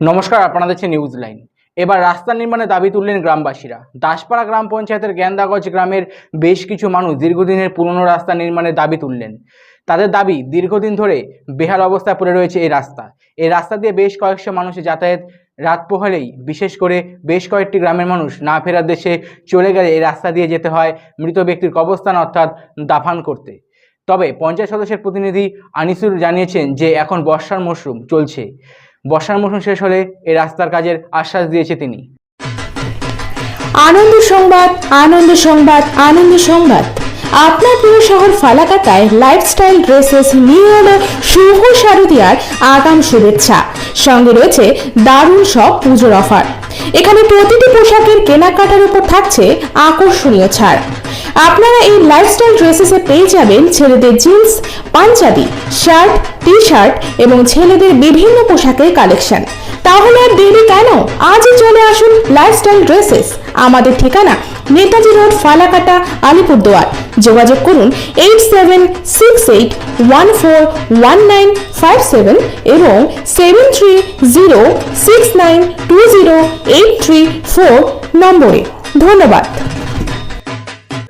নমস্কার আপনারা দেখছেন নিউজ লাইন এবার রাস্তা নির্মাণে দাবি তুললেন গ্রামবাসীরা। দাসপাড়া গ্রাম পঞ্চায়েতের জ্ঞানদাগজ গ্রামের বেশ কিছু মানুষ দীর্ঘদিনের পুরনো রাস্তা নির্মাণের দাবি তুললেন। তাদের দাবি, দীর্ঘদিন ধরে বেহাল অবস্থায় পড়ে রয়েছে এই রাস্তা। এই রাস্তা দিয়ে বেশ কয়েকশো মানুষের যাতায়াত রাত পোহালেই, বিশেষ করে বেশ কয়েকটি গ্রামের মানুষ না ফেরার দেশে চলে গেলে এই রাস্তা দিয়ে যেতে হয় মৃত ব্যক্তির কবস্থান অর্থাৎ দাফান করতে। তবে পঞ্চায়েত সদস্যের প্রতিনিধি আনিসুর জানিয়েছেন যে এখন বর্ষার মরশুম চলছে। বর্ষার মরশুম শেষ হলে এই রাস্তার কাজের আশ্বাস দিয়েছে তিনি। আনন্দ সংবাদ আনন্দ সংবাদ আনন্দ সংবাদ। আপনার প্রিয় শহর ফালাকাতায় লাইফস্টাইল ড্রেসেস নিয়ে এলো শুভ শারদিয়ার আগাম শুভেচ্ছা। সঙ্গে রয়েছে দারুণ সব পুজোর অফার। এখানে প্রতিটি পোশাকের কেনাকাটার উপর থাকছে আকর্ষণীয় ছাড়। আপনারা এই লাইফস্টাইল ড্রেসেসে পেয়ে যাবেন ছেলেদের jeans panjabi shirt T shirt এবং ছেলেদের বিভিন্ন পোশাকের কালেকশন তাহলে আর দেরি কেন? আজই চলে আসুন লাইফস্টাইল ড্রেসেস আমাদের ঠিকানা নেতাজি রোড, ফালাকাটা, আলিপুরদুয়ার। যোগাযোগ করুন eight seven six eight one four one nine five seven এবং seven three zero six nine two zero eight three four নম্বরে। ধন্যবাদ।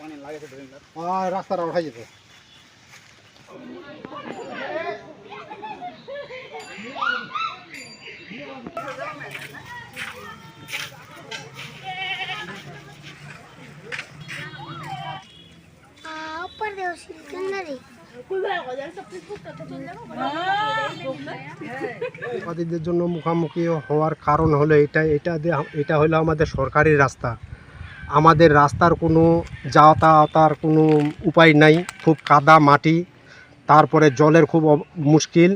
রাস্তাটা લાગે છે ડ્રેન জন্য মুখামুখি হওয়ার কারণ হলো এটা এটা এটা হলো আমাদের সরকারি রাস্তা। আমাদের রাস্তার কোনো যাতায়াতার কোনো উপায় নাই খুব কাদা মাটি তারপরে জলের খুব মুশকিল।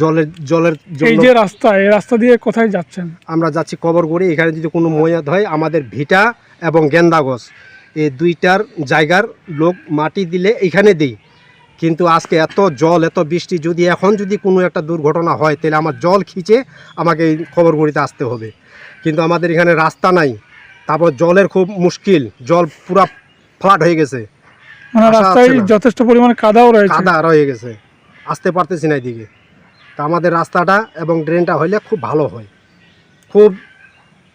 জলের জলের এই যে রাস্তা এই রাস্তা দিয়ে কোথায় যাচ্ছেন? আমরা যাচ্ছি কবর করে এখানে যদি কোনো ময়াদ হয় আমাদের ভিটা এবং গেন্দাগছ এই দুইটার জায়গার লোক মাটি দিলে এইখানে দিই। কিন্তু আজকে এত জল এত বৃষ্টি যদি এখন যদি কোনো একটা দুর্ঘটনা হয় তাহলে আমার জল খিচে আমাকে এই খবরগুড়িতে আসতে হবে। কিন্তু আমাদের এখানে রাস্তা নাই। তারপর জলের খুব মুশকিল জল পুরা ফ্লাট হয়ে গেছে। মানে রাস্তায় যথেষ্ট পরিমাণে কাদাও রয়েছে। কাদা রয়ে গেছে। আসতে পারতেছি না এদিকে। তা আমাদের রাস্তাটা এবং ড্রেনটা হইলে খুব ভালো হয়। খুব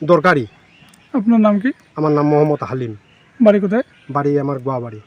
দরকারি। আপনার নাম কি? আমার নাম মোহাম্মদ হালিম। বাড়ি কোথায়? বাড়ি আমার গোয়া বাড়ি